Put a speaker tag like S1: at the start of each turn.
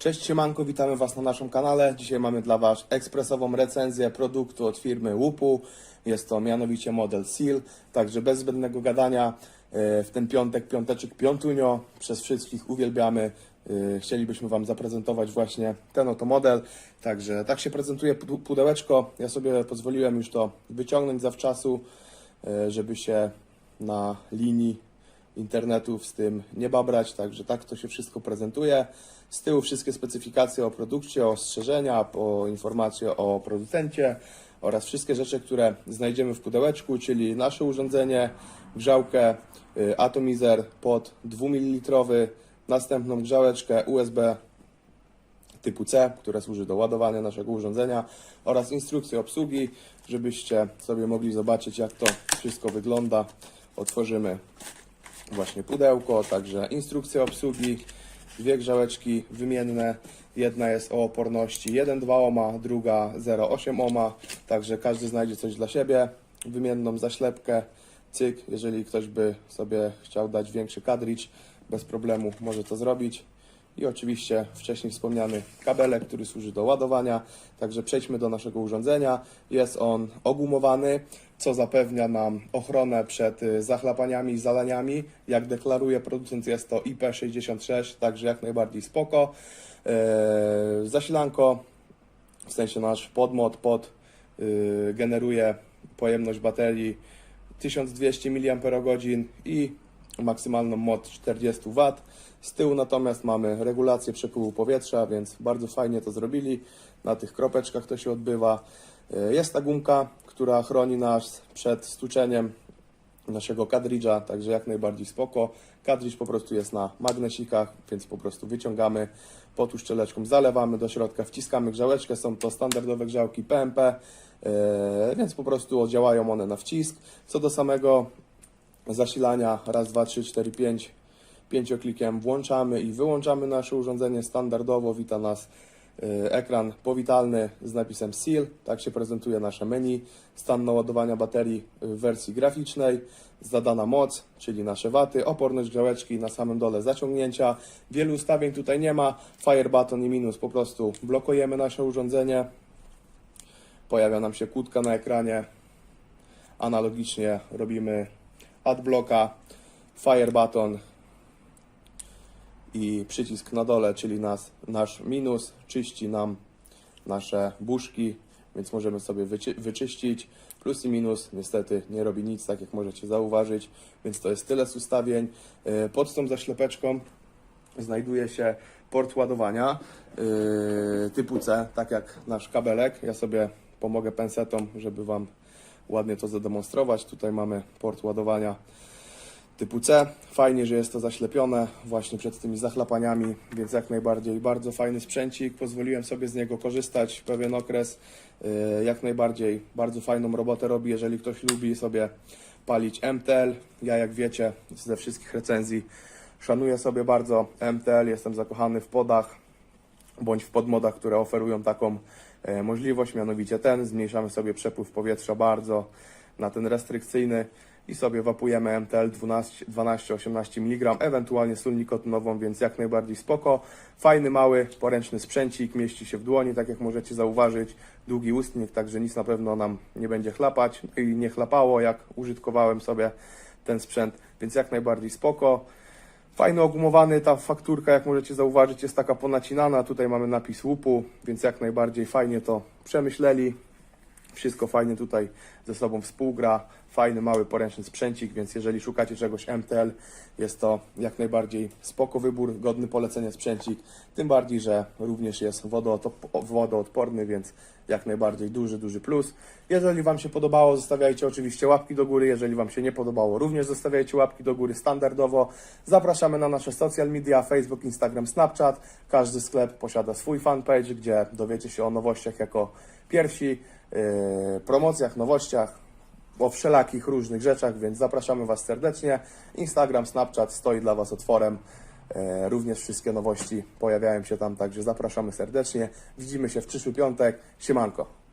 S1: Cześć siemanko, witamy Was na naszym kanale. Dzisiaj mamy dla Was ekspresową recenzję produktu od firmy Łupu. Jest to mianowicie model Seal, także bez zbędnego gadania e, w ten piątek, piąteczek, piątunio, przez wszystkich uwielbiamy. E, Chcielibyśmy Wam zaprezentować właśnie ten oto model. Także tak się prezentuje pu- pudełeczko. Ja sobie pozwoliłem już to wyciągnąć zawczasu, e, żeby się na linii internetów z tym nie babrać, także tak to się wszystko prezentuje. Z tyłu wszystkie specyfikacje o produkcie, ostrzeżenia, o informacje o producencie oraz wszystkie rzeczy, które znajdziemy w pudełeczku, czyli nasze urządzenie, grzałkę, y, atomizer pod 2 ml, następną grzałeczkę USB typu C, które służy do ładowania naszego urządzenia oraz instrukcję obsługi, żebyście sobie mogli zobaczyć jak to wszystko wygląda. Otworzymy właśnie pudełko, także instrukcja obsługi, dwie grzałeczki wymienne. Jedna jest o oporności 1,2 ohma, druga 0,8 ohma, także każdy znajdzie coś dla siebie. Wymienną zaślepkę, cyk, jeżeli ktoś by sobie chciał dać większy kadridż, bez problemu może to zrobić. I oczywiście wcześniej wspomniany kabelek, który służy do ładowania. Także przejdźmy do naszego urządzenia. Jest on ogumowany, co zapewnia nam ochronę przed y, zachlapaniami i zalaniami. Jak deklaruje producent jest to IP66, także jak najbardziej spoko. Eee, Zasilanko, w sensie nasz podmod pod y, generuje pojemność baterii 1200 mAh i maksymalną moc 40 W. Z tyłu natomiast mamy regulację przepływu powietrza, więc bardzo fajnie to zrobili. Na tych kropeczkach to się odbywa. Y, Jest ta gumka, która chroni nas przed stuczeniem naszego kadridża, także jak najbardziej spoko. Kadridż po prostu jest na magnesikach, więc po prostu wyciągamy pod uszczeleczką, zalewamy do środka, wciskamy grzałeczkę, są to standardowe grzałki PMP, yy, więc po prostu działają one na wcisk. Co do samego zasilania, raz, dwa, trzy, cztery, pięć, pięcioklikiem włączamy i wyłączamy nasze urządzenie standardowo, wita nas yy, ekran powitalny z napisem SEAL, tak się prezentuje nasze menu, stan naładowania baterii w wersji graficznej, zadana moc, czyli nasze waty, oporność grzałeczki na samym dole zaciągnięcia. Wielu ustawień tutaj nie ma, fire button i minus, po prostu blokujemy nasze urządzenie, pojawia nam się kłódka na ekranie, analogicznie robimy adblocka, fire button i przycisk na dole, czyli nas, nasz minus, czyści nam nasze buszki, więc możemy sobie wyci- wyczyścić. Plus i minus niestety nie robi nic, tak jak możecie zauważyć, więc to jest tyle z ustawień. Yy, Pod tą zaślepeczką znajduje się port ładowania yy, typu C, tak jak nasz kabelek. Ja sobie pomogę pensetą, żeby Wam ładnie to zademonstrować. Tutaj mamy port ładowania typu C. Fajnie, że jest to zaślepione właśnie przed tymi zachlapaniami, więc jak najbardziej bardzo fajny sprzęcik. Pozwoliłem sobie z niego korzystać pewien okres. Yy, Jak najbardziej bardzo fajną robotę robi, jeżeli ktoś lubi sobie palić MTL. Ja jak wiecie ze wszystkich recenzji szanuję sobie bardzo MTL, jestem zakochany w podach bądź w podmodach, które oferują taką e, możliwość, mianowicie ten. Zmniejszamy sobie przepływ powietrza bardzo na ten restrykcyjny i sobie wapujemy MTL 12-18 mg, ewentualnie sól nikotynową, więc jak najbardziej spoko. Fajny, mały, poręczny sprzęcik, mieści się w dłoni, tak jak możecie zauważyć. Długi ustnik, także nic na pewno nam nie będzie chlapać i nie chlapało, jak użytkowałem sobie ten sprzęt, więc jak najbardziej spoko. Fajny ogumowany, ta fakturka, jak możecie zauważyć, jest taka ponacinana. Tutaj mamy napis łupu, więc jak najbardziej fajnie to przemyśleli. Wszystko fajnie tutaj ze sobą współgra. Fajny, mały, poręczny sprzęcik, więc jeżeli szukacie czegoś MTL, jest to jak najbardziej spoko wybór, godny polecenia sprzęcik. Tym bardziej, że również jest wodoodpo- wodoodporny, więc jak najbardziej duży, duży plus. Jeżeli Wam się podobało, zostawiajcie oczywiście łapki do góry. Jeżeli Wam się nie podobało, również zostawiajcie łapki do góry standardowo. Zapraszamy na nasze social media, Facebook, Instagram, Snapchat. Każdy sklep posiada swój fanpage, gdzie dowiecie się o nowościach jako pierwsi, promocjach, nowościach, o wszelakich różnych rzeczach, więc zapraszamy Was serdecznie. Instagram, Snapchat stoi dla Was otworem. E, Również wszystkie nowości pojawiają się tam, także zapraszamy serdecznie. Widzimy się w przyszły piątek. Siemanko.